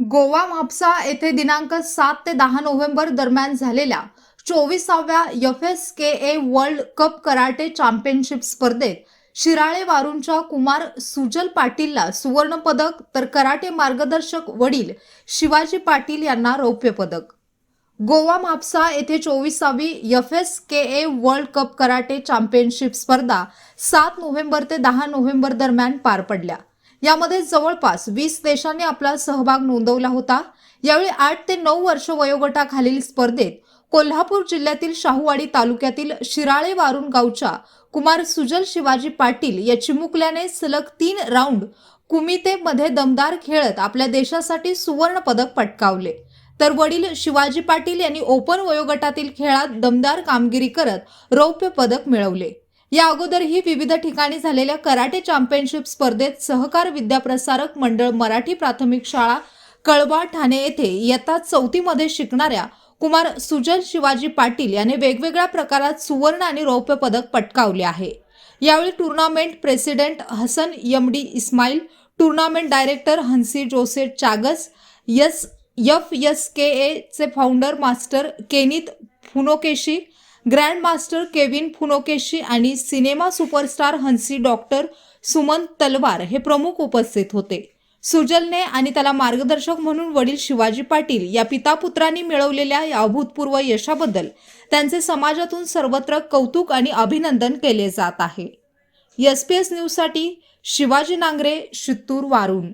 गोवा म्हापसा येथे दिनांक सात ते दहा नोव्हेंबर दरम्यान झालेल्या चोवीसाव्या F S K A world cup karate championship स्पर्धेत शिराळे वारूंच्या कुमार सुजल पाटीलला सुवर्णपदक तर कराटे मार्गदर्शक वडील शिवाजी पाटील यांना रौप्य पदक. गोवा म्हापसा येथे चोवीसावी F S K A world cup karate championship स्पर्धा सात नोव्हेंबर ते दहा नोव्हेंबर दरम्यान पार पडल्या. यामध्ये जवळपास वीस देशांनी आपला सहभाग नोंदवला होता. यावेळी आठ ते नऊ वर्ष वयोगटाखालील स्पर्धेत कोल्हापूर जिल्ह्यातील शाहूवाडी तालुक्यातील शिराळे वारुण गावच्या कुमार सुजल शिवाजी पाटील या चिमुकल्याने सलग तीन राऊंड कुमितेमध्ये दमदार खेळत आपल्या देशासाठी सुवर्ण पदक पटकावले. तर वडील शिवाजी पाटील यांनी ओपन वयोगटातील खेळात दमदार कामगिरी करत रौप्य पदक मिळवले. या अगोदरही विविध ठिकाणी झालेल्या कराटे चॅम्पियनशिप स्पर्धेत सहकार विद्याप्रसारक मंडळ मराठी प्राथमिक शाळा कळवा ठाणे येथे इयत्ता चौथीमध्ये शिकणाऱ्या कुमार सुजन शिवाजी पाटील याने वेगवेगळ्या प्रकारात सुवर्ण आणि रौप्य पदक पटकावले आहे. यावेळी टुर्नामेंट प्रेसिडेंट हसन यमडी Ismail tournament director Hanshi Joseph Chagas यस F S K एचे founder master Kenneth Funakoshi grand master Kevin Funakoshi आणि सिनेमा सुपरस्टार हन्सी डॉक्टर सुमन तलवार हे प्रमुख उपस्थित होते. सुजलने आणि त्याला मार्गदर्शक म्हणून वडील शिवाजी पाटील या पितापुत्रांनी मिळवलेल्या या अभूतपूर्व यशाबद्दल त्यांचे समाजातून सर्वत्र कौतुक आणि अभिनंदन केले जात आहे. एस पी एस न्यूजसाठी शिवाजी नांगरे शित्तूर वारुण.